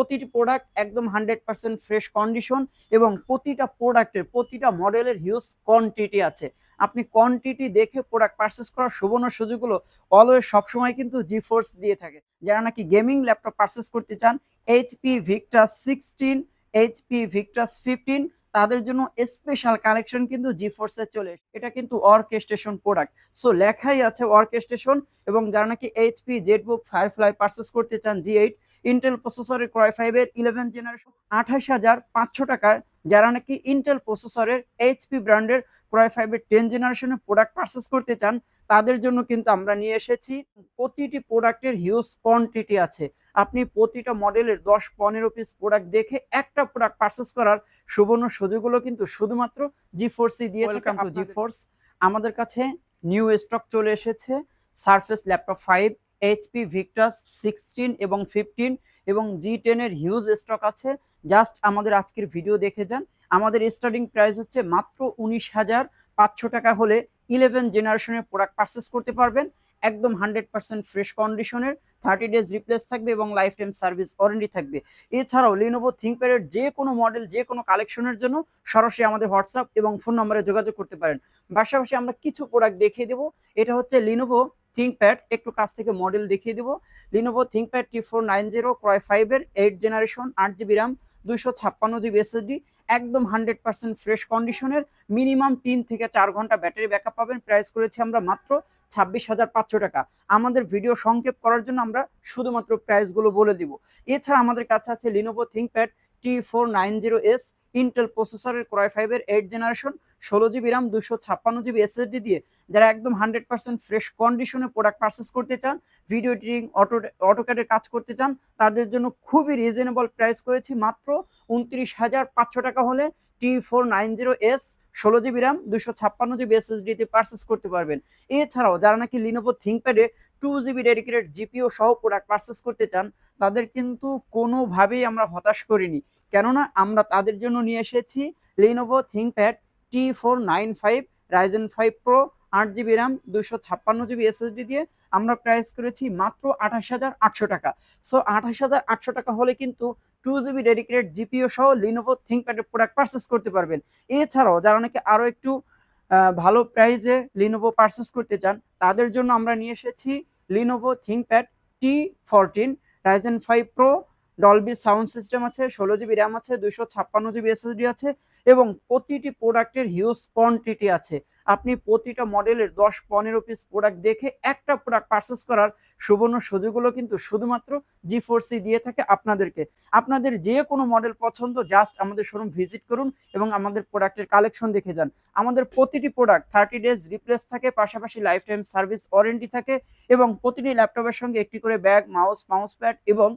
প্রতিটি প্রোডাক্ট একদম hundred percent fresh condition এবং প্রতিটা প্রোডাক্টের প্রতিটা মডেলের হিউজ কোয়ান্টিটি আছে। আপনি কোয়ান্টিটি দেখে প্রোডাক্ট পারচেস করার সুবর্ণ সুযোগগুলো অলওয়েজ সবসময় কিন্তু জি ফোর্স দিয়ে থাকে। যারা নাকি গেমিং ল্যাপটপ পারচেস করতে চান HP Victus sixteen HP Victus fifteen তাদের জন্য স্পেশাল কানেকশন কিন্তু জি ফোর্সে চলে। এটা কিন্তু অর্কেস্ট্রেশন প্রোডাক্ট সো লেখাই আছে অর্কেস্ট্রেশন এবং যারা নাকি এইচপি জেটবুক ফায়ারফ্লাই পারচেস করতে চান জি এইট ইন্টেল প্রসেসরের ক্রয় ফাইভের ইলেভেন জেনারেশন আঠাশ হাজার পাঁচশো টাকায় যারা নাকি ইন্টেল প্রসেসরের এইচপি ব্র্যান্ডের ক্রয় ফাইভের টেন জেনারেশনের প্রোডাক্ট পারচেস করতে চান তাদের জন্য কিন্তু আমরা নিয়ে এসেছি। প্রতিটি প্রোডাক্টের হিউজ কোয়ান্টিটি আছে। আপনি প্রতিটা মডেলের দশ পনেরো পিস প্রোডাক্ট দেখে একটা প্রোডাক্ট পারচেস করার সুবর্ণ সুযোগগুলো কিন্তু শুধুমাত্র জি ফোর্সি দিয়ে ওয়েলকাম টু জি ফোর্স আমাদের কাছে নিউ স্টক চলে এসেছে Surface laptop five HP Victus sixteen এবং ফিফটিন এবং জি টেনের হিউজ স্টক আছে। জাস্ট আমাদের আজকের ভিডিও দেখে যান। আমাদের স্টার্টিং প্রাইস হচ্ছে মাত্র উনিশ হাজার পাঁচশো টাকা হলে ইলেভেন জেনারেশনের প্রোডাক্ট পারচেস করতে পারবেন। একদম হান্ড্রেড পার্সেন্ট ফ্রেশ কন্ডিশনের থার্টি ডেজ রিপ্লেস থাকবে এবং লাইফ টাইম সার্ভিস ওয়ারেন্টি থাকবে। এছাড়াও লিনোভো থিঙ্কপ্যাডের যে কোনো মডেল যে কোনো কালেকশনের জন্য সরাসরি আমাদের হোয়াটসঅ্যাপ এবং ফোন নম্বরে যোগাযোগ করতে পারেন। পাশাপাশি আমরা কিছু প্রোডাক্ট দেখিয়ে দেবো। এটা হচ্ছে লিনোভো থিঙ্কপ্যাড একটু কাছ থেকে মডেল দেখিয়ে দেবো। Lenovo ThinkPad T four nine zero core i ফাইভের এইট জেনারেশন আট জিবি র্যাম দুইশো ছাপ্পান্ন জিবি এসএসডি একদম হান্ড্রেড পার্সেন্ট ফ্রেশ কন্ডিশনের মিনিমাম তিন থেকে চার ঘণ্টা ব্যাটারি ব্যাকআপ পাবেন। প্রাইস করেছি আমরা মাত্র ছাব্বিশ হাজার পাঁচশো টাকা। আমাদের ভিডিও সংক্ষেপ করার জন্য আমরা শুধুমাত্র প্রাইসগুলো বলে দিব। এছাড়া আমাদের কাছে আছে Lenovo ThinkPad T four nine zero S Intel প্রসেসরের ক্রয় ফাইভের এইট জেনারেশন ষোলো জিবি র্যাম দুশো ছাপ্পান্ন জিবি এসএসডি দিয়ে যারা একদম হান্ড্রেড পার্সেন্ট ফ্রেশ কন্ডিশনে প্রোডাক্ট পারচেস করতে চান ভিডিও এডিটিং অটো অটোক্যাডের কাজ করতে চান, তাদের জন্য খুবই রিজনেবল প্রাইস করেছি মাত্র উনত্রিশ হাজার পাঁচশো টাকা হলে T four nine zero S ষোলো জিবি র্যাম দুশো ছাপ্পান্ন জিবি এসএসডিতে পারচেস করতে পারবেন। এছাড়াও যারা নাকি লিনোভো থিঙ্কপ্যাডে টু জিবি ডেডিকেটেড জিপিও সহ প্রোডাক্ট পারচেস করতে চান, তাদের কিন্তু কোনোভাবেই আমরা হতাশ করিনি। কেননা আমরা তাদের জন্য নিয়ে এসেছি Lenovo ThinkPad T four nine five Ryzen five pro আট জিবি র্যাম দুশো ছাপ্পান্ন জিবি এসএসডি দিয়ে আমরা প্রাইস করেছি মাত্র আঠাশ হাজার আটশো টাকা। সো আঠাশ হাজার আটশো টাকা হলে কিন্তু টু জিবি ডেডিকেটেড জিপিও সহ লিনোভো থিঙ্কপ্যাডের প্রোডাক্ট পারচেস করতে পারবেন। এছাড়াও যারা নাকি আরও একটু ভালো প্রাইসে লিনোভো পারচেস করতে চান, তাদের জন্য আমরা নিয়ে এসেছি Lenovo ThinkPad T fourteen Ryzen five pro Dolby sound system আছে, ষোলো জিবি র্যাম আছে, দুইশো ছাপ্পান্ন জিবি এসএসডি আছে এবং প্রতিটি প্রোডাক্টের হিউজ কোয়ান্টিটি আছে। আপনি প্রতিটা মডেলের দশ পনেরো পিস প্রোডাক্ট দেখে একটা প্রোডাক্ট পারচেস করার সুবর্ণ সুযোগগুলো কিন্তু শুধুমাত্র জি ফোরসি দিয়ে থাকে আপনাদেরকে। আপনাদের যে কোনো মডেল পছন্দ জাস্ট আমাদের শোরুম ভিজিট করুন এবং আমাদের প্রোডাক্টের কালেকশন দেখে যান। আমাদের প্রতিটি প্রোডাক্ট থার্টি ডেজ রিপ্লেস থাকে, পাশাপাশি লাইফ টাইম সার্ভিস ওয়ারেন্টি থাকে এবং প্রতিটি ল্যাপটপের সঙ্গে একটি করে ব্যাগ মাউস মাউস প্যাড এবং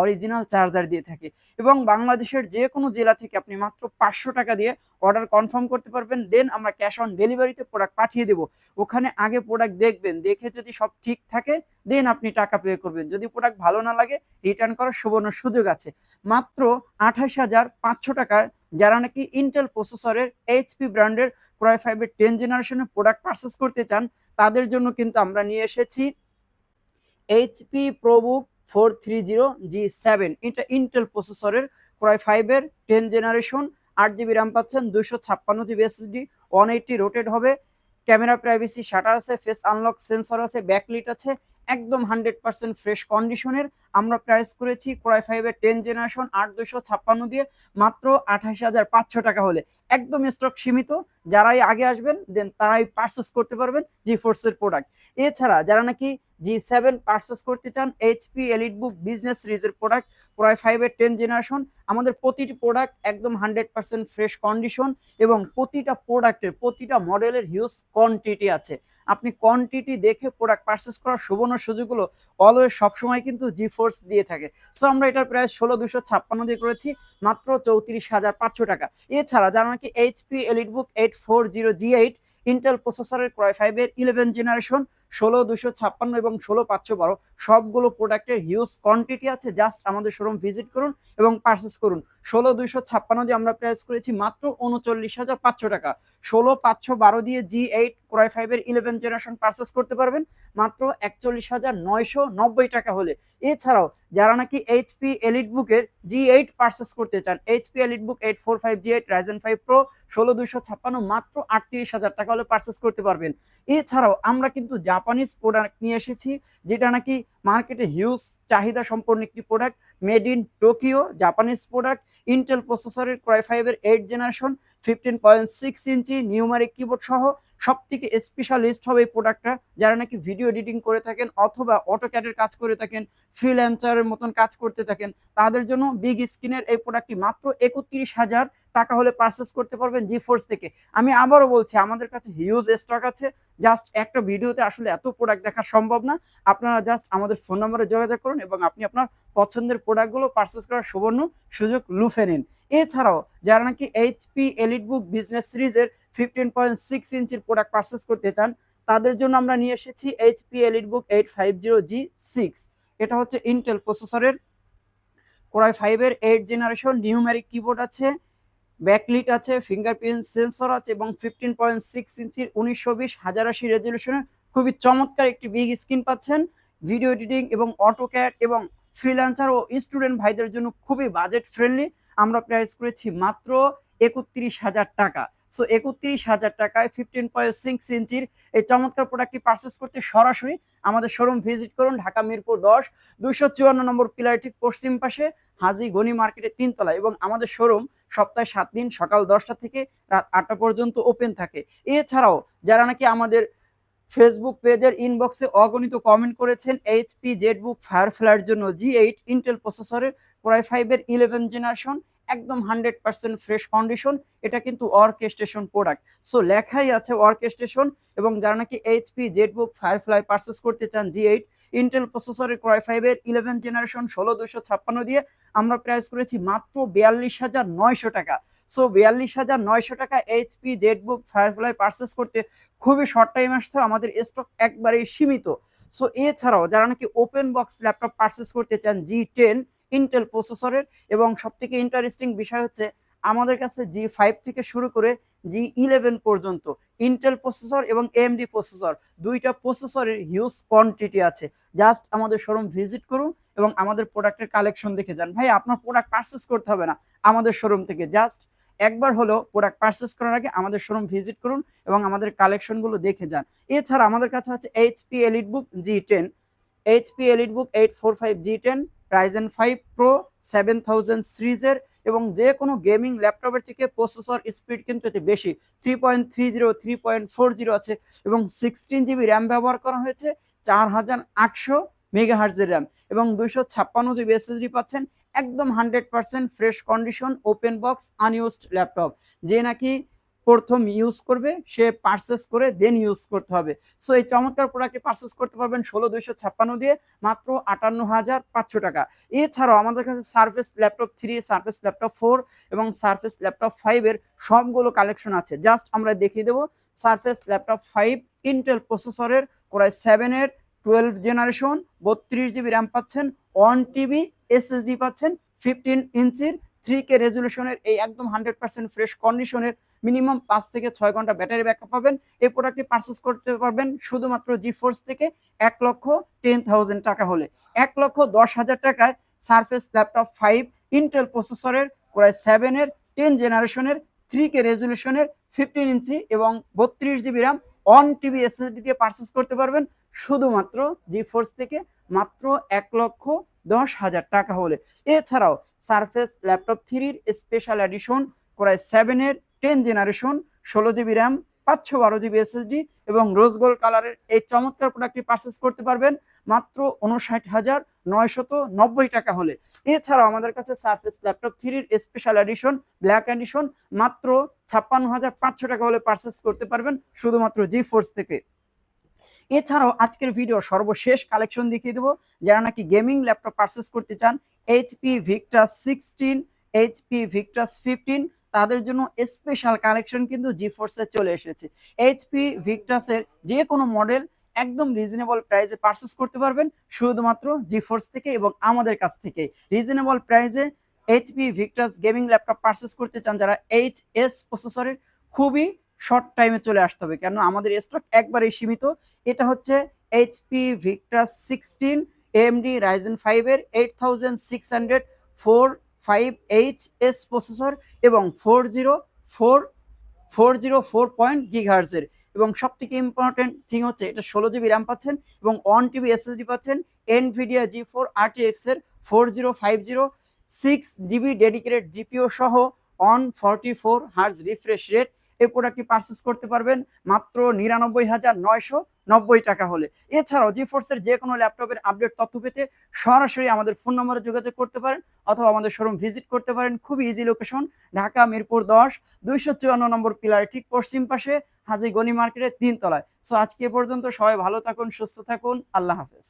অরিজিনাল চার্জার দিয়ে থাকে। এবং বাংলাদেশের যে কোনো জেলা থেকে আপনি মাত্র পাঁচশো টাকা দিয়ে অর্ডার কনফার্ম করতে পারবেন। দেন আমরা ক্যাশ অন ডেলিভারিতে প্রোডাক্ট পাঠিয়ে দেবো। ওখানে আগে প্রোডাক্ট দেখবেন, দেখে যদি সব ঠিক থাকে দেন আপনি টাকা পে করবেন। যদি প্রোডাক্ট ভালো না লাগে রিটার্ন করার সুবর্ণ সুযোগ আছে। মাত্র আঠাশ হাজার পাঁচশো টাকায় যারা নাকি ইন্টেল প্রসেসরের এইচপি ব্র্যান্ডের ক্রয় ফাইভের টেন জেনারেশনের প্রোডাক্ট পারচেস করতে চান, তাদের জন্য কিন্তু আমরা নিয়ে এসেছি HP ProBook four three zero G seven এটা ইন্টেল প্রসেসরের ক্রয় ফাইভের টেন জেনারেশন আট জিবি র্যাম পাচ্ছেন দুশো ছাপ্পান্ন GB SSD one eighty rotated হবে। ক্যামেরা প্রাইভেসি শাটার আছে ফেস আনলক সেন্সর আছে ব্যাকলিট আছে, একদম হান্ড্রেড পার্সেন্ট ফ্রেশ কন্ডিশনের আমরা প্রাইস করেছি ক্রয় ফাইভের টেন জেনারেশন আট দুশো ছাপ্পান্ন দিয়ে, মাত্র আঠাশ হাজার পাঁচশো টাকা হলে। একদম স্টক সীমিত, যারাই আগে আসবেন দেন তারাই পারচেস করতে পারবেন জি ফোর্সের প্রোডাক্ট এছাড়া যারা নাকি জি সেভেন পার্সেস করতে চান এইচপি এলিট বুক বিজনেস সিরিজের প্রোডাক্ট ক্রয় ফাইভের টেন জেনারেশন আমাদের প্রতিটি প্রোডাক্ট একদম হান্ড্রেড পার্সেন্ট ফ্রেশ কন্ডিশন এবং প্রতিটা প্রোডাক্টের প্রতিটা মডেলের হিউজ কোয়ান্টিটি আছে। আপনি কোয়ান্টিটি দেখে প্রোডাক্ট পারচেস করার সুবর্ণ সুযোগগুলো অলওয়েজ সবসময় কিন্তু জি ফোর্স দিয়ে থাকে। সো আমরা এটার প্রায় ষোলো দুশো ছাপ্পান্ন দিয়ে করেছি, মাত্র চৌত্রিশ হাজার পাঁচশো টাকা। এছাড়া যারা নাকি HP EliteBook eight four zero G eight Intel প্রসেসরের ক্রয় ফাইভের ইলেভেন জেনারেশন ষোলো দুশো ছাপ্পান্ন এবং ষোলো, পাঁচশো বারো, সবগুলো প্রোডাক্টের হিউজ কোয়ান্টিটি আছে। জাস্ট আমাদের শোরুম ভিজিট করুন এবং পারচেস করুন। ষোলো, দুইশো ছাপ্পান্ন দিয়ে আমরা প্রাইস করেছি মাত্র উনচল্লিশ হাজার পাঁচশো টাকা। ষোলো, পাঁচশো বারো দিয়ে জি এইট কোরাই ফাইভের ইলেভেন জেনারেশন পারচেস করতে পারবেন। মাত্র একচল্লিশ হাজার নয়শো নব্বই টাকা হলে। এছাড়াও, যারা নাকি এইচপি এলিট বুকের জি এইট পারচেস করতে চান HP EliteBook eight four five G eight Ryzen five pro ষোলো দুইশো ছাপ্পান্ন মাত্র আটত্রিশ হাজার টাকা হলে পারচেস করতে পারবেন। এছাড়াও আমরা কিন্তু জাপানিজ প্রোডাক্ট নিয়ে এসেছি, যেটা নাকি মার্কেটে হিউজ চাহিদা সম্পন্ন একটি product made in Tokyo Japanese product Intel প্রসেসরের ক্রাই ফাইভের eight generation fifteen point six inch numeric keyboard সহ সব থেকে স্পেশালিস্ট হবে এই প্রোডাক্টটা যারা নাকি ভিডিও এডিটিং করে থাকেন অথবা অটোক্যাডের কাজ করে থাকেন ফ্রিল্যান্সারের মতন কাজ করতে থাকেন, তাদের জন্য বিগ স্ক্রিনের এই প্রোডাক্টটি মাত্র একত্রিশ হাজার টাকা হলে পারচেস করতে পারবেন জি ফোর্স থেকে। আমি আবারও বলছি, আমাদের কাছে হিউজ স্টক আছে। জাস্ট একটা ভিডিওতে আসলে এত প্রোডাক্ট দেখা সম্ভব না। আপনারা জাস্ট আমাদের ফোন নম্বরে যোগাযোগ করুন এবং আপনি আপনার পছন্দের প্রোডাক্টগুলো পারচেস করার সুবর্ণ সুযোগ লুফে নিন। এছাড়াও, যারা নাকি এইচপি এলিট বুক বিজনেস সিরিজের ফিফটিন পয়েন্ট সিক্স ইঞ্চির প্রোডাক্ট পারচেস করতে চান, তাদের জন্য আমরা নিয়ে এসেছি HP Elite Book eight five zero G six এটা হচ্ছে ইন্টেল প্রসেসরের কোরাই ফাইভের এইট জেনারেশন নিউমেরিক কিবোর্ড আছে। ব্যাকলিট আছে ফিঙ্গারপ্রিন্ট সেন্সর আছে এবং ফিফটিন পয়েন্ট সিক্স ইঞ্চির উনিশশো বিশ হাজার আশি রেজলিউশনের খুবই চমৎকার একটি বিগ স্ক্রিন পাচ্ছেন। ভিডিও এডিটিং এবং অটোক্যাট এবং ফ্রিল্যান্সার ও স্টুডেন্ট ভাইদের জন্য খুবই বাজেট ফ্রেন্ডলি আমরা প্রাইস করেছি মাত্র একত্রিশ হাজার টাকা। সো একত্রিশ হাজার টাকায় ফিফটিন পয়েন্ট সিক্স ইঞ্চির এই চমৎকার প্রোডাক্টটি পারচেস করতে সরাসরি আমাদের শোরুম ভিজিট করুন, ঢাকা মিরপুর দশ, দুইশো চুয়ান্ন নম্বর পিলার ঠিক পশ্চিম পাশে হাজি গনি মার্কেটের তিনতলা এবং আমাদের শোরুম সপ্তাহে সাত দিন সকাল দশটা থেকে রাত আটটা পর্যন্ত ওপেন থাকে। এছাড়াও যারা নাকি আমাদের ফেসবুক পেজের ইনবক্সে অগণিত কমেন্ট করেছেন এইচপি জেটবুক ফায়ারফ্লাইয়ের জন্য জি এইট ইন্টেল প্রসেসরের কোরাই ফাইভের ইলেভেন জেনারেশন একদম হান্ড্রেড পার্সেন্ট ফ্রেশ কন্ডিশন এটা কিন্তু অর্কেস্ট্রেশন প্রোডাক্ট। সো লেখাই আছে অর্কেস্ট্রেশন এবং যারা নাকি এইচপি, জেটবুক, ফায়ারফ্লাই, পারচেস করতে চান, জি এইট, ইন্টেল প্রসেসরের ক্রয় ফাইভের ইলেভেন জেনারেশন ষোলো দুশো ছাপ্পান্ন দিয়ে আমরা প্রাইস করেছি মাত্র বিয়াল্লিশ হাজার নয়শো টাকা। সো বিয়াল্লিশ হাজার নয়শো টাকা এইচপি, জেটবুক, ফায়ারফ্লাই, পারচেস করতে খুবই শর্ট টাইম আসতে আমাদের স্টক একবারেই সীমিত। সো এছাড়াও যারা নাকি ওপেন বক্স ল্যাপটপ পার্সেস করতে চান, জি টেন ইন্টেল প্রসেসরের এবং সব থেকে ইন্টারেস্টিং বিষয় হচ্ছে আমাদের কাছে জি ফাইভ থেকে শুরু করে জি ইলেভেন পর্যন্ত ইন্টেল প্রসেসর এবং এমডি প্রসেসর দুইটা প্রসেসরের হিউজ কোয়ান্টিটি আছে। জাস্ট আমাদের শোরুম ভিজিট করুন এবং আমাদের প্রোডাক্টের কালেকশন দেখে যান। ভাই, আপনার প্রোডাক্ট পারচেস করতে হবে না আমাদের শোরুম থেকে। জাস্ট একবার হলো প্রোডাক্ট পারচেস করার আগে আমাদের শোরুম ভিজিট করুন এবং আমাদের কালেকশনগুলো দেখে যান। এছাড়া আমাদের কাছে আছে HP EliteBook G ten HP EliteBook eight four five G ten Ryzen five pro seven thousand সিরিজের এবং যে কোনো গেমিং ল্যাপটপের থেকে প্রসেসর স্পিড কিন্তু এতে বেশি। Three point three zero three point four zero আছে এবং সিক্সটিন জিবি র্যাম ব্যবহার করা হয়েছে চার হাজার আটশো মেগা হার্জের র্যাম এবং দুইশো ছাপ্পান্ন জিবি এসএসডি পাচ্ছেন, একদম hundred percent fresh condition open box unused laptop যে নাকি প্রথম ইউজ করবে, সে পারচেস করে দেন ইউজ করতে হবে। সো এই চমৎকার প্রোডাক্টটি পারচেস করতে পারবেন ষোলো দুইশো ছাপ্পান্ন দিয়ে মাত্র আটান্ন হাজার পাঁচশো টাকা। এছাড়াও আমাদের কাছে Surface laptop three Surface laptop four এবং সার্ফেস ল্যাপটপ ফাইভের সবগুলো কালেকশন আছে। জাস্ট আমরা দেখিয়ে দেবো সার্ফেস ল্যাপটপ ফাইভ ইন্টেল প্রসেসরের কোরাই সেভেনের টুয়েলভ জেনারেশন বত্রিশ জিবি র্যাম পাচ্ছেন ওয়ান টিবি এসএসডি পাচ্ছেন ফিফটিন ইঞ্চির থ্রি কে রেজলিউশনের এই একদম হান্ড্রেড পার্সেন্ট ফ্রেশ কন্ডিশনের মিনিমাম পাঁচ থেকে ছয় ঘণ্টা ব্যাটারি ব্যাকআপ পাবেন। এই প্রোডাক্টটি পারচেস করতে পারবেন শুধুমাত্র জি ফোর্স থেকে এক লক্ষ টেন থাউজেন্ড টাকা হলে। এক লক্ষ দশ হাজার টাকায় সারফেস ল্যাপটপ ফাইভ ইন্টেল প্রসেসরের প্রায় সেভেনের টেন জেনারেশনের থ্রি কে রেজলিউশনের ফিফটিন ইঞ্চি এবং বত্রিশ GB RAM one TB SSD দিয়ে পারচেস করতে পারবেন। শুধুমাত্র জি ফোর্স থেকে মাত্র এক লক্ষ দশ হাজার টাকা হলে। এছাড়াও সারফেস ল্যাপটপ থ্রির স্পেশাল এডিশন কোরাই সেভেনের টেন জেনারেশন ষোলো জিবি র্যাম পাঁচশো বারো জিবি এসএসডি এবং রোজ গোল্ড কালারের এই চমৎকার প্রোডাক্টটি পারচেস করতে পারবেন মাত্র উনষাট হাজার নয়শত নব্বই টাকা হলে। এছাড়াও আমাদের কাছে সার্ফেস ল্যাপটপ থ্রির স্পেশাল এডিশন ব্ল্যাক এডিশন মাত্র ছাপ্পান্ন হাজার পাঁচশো টাকা হলে পারচেস করতে পারবেন শুধুমাত্র জি ফোর্স থেকে। এছাড়াও আজকের ভিডিও সর্বশেষ কালেকশন দেখিয়ে দেবো। যারা নাকি গেমিং ল্যাপটপ পারচেস করতে চান HP Victus sixteen HP Victus fifteen তাদের জন্য স্পেশাল কালেকশন কিন্তু জি ফোর্সে চলে এসেছে। এইচপি ভিক্টাসের যে কোনো মডেল একদম রিজনেবল প্রাইসে পারচেস করতে পারবেন, শুধুমাত্র জি ফোর্স থেকে এবং আমাদের কাছ থেকে। রিজনেবল প্রাইসে HP Victus gaming laptop purchase করতে চান যারা এইচ এস প্রসেসরের খুবই শর্ট টাইমে চলে আসতে হবে কেন আমাদের স্টক একবারেই সীমিত। এটা হচ্ছে HP Victus sixteen AMD Ryzen ফাইভের eight thousand six hundred four five H S processor এবং four zero four four zero four point গিঘার্সের এবং সব থেকে ইম্পর্টেন্ট থিং হচ্ছে, এটা ষোলো জিবি র্যাম পাচ্ছেন এবং ওয়ান টিবি এসএসডি পাচ্ছেন এনভিডিয়া জি four আরটিএক্সের four zero five zero six GB dedicated GPU সহ on forty four hertz refresh rate এই প্রোডাক্টটি পারচেস করতে পারবেন মাত্র নিরানব্বই হাজার নয়শো নব্বই টাকা হলে। এছাড়াও জি ফোর্সের যে কোনো ল্যাপটপের আপডেট তথ্য পেতে সরাসরি আমাদের ফোন নম্বরে যোগাযোগ করতে পারেন অথবা আমাদের শোরুম ভিজিট করতে পারেন। খুবই ইজি লোকেশন ঢাকা, মিরপুর দশ, দুইশো চুয়ান্ন নম্বর পিলার ঠিক পশ্চিম পাশে হাজি গনি মার্কেটের তিন তলায় সো আজকে পর্যন্ত সবাই ভালো থাকুন, সুস্থ থাকুন, আল্লাহ হাফেজ।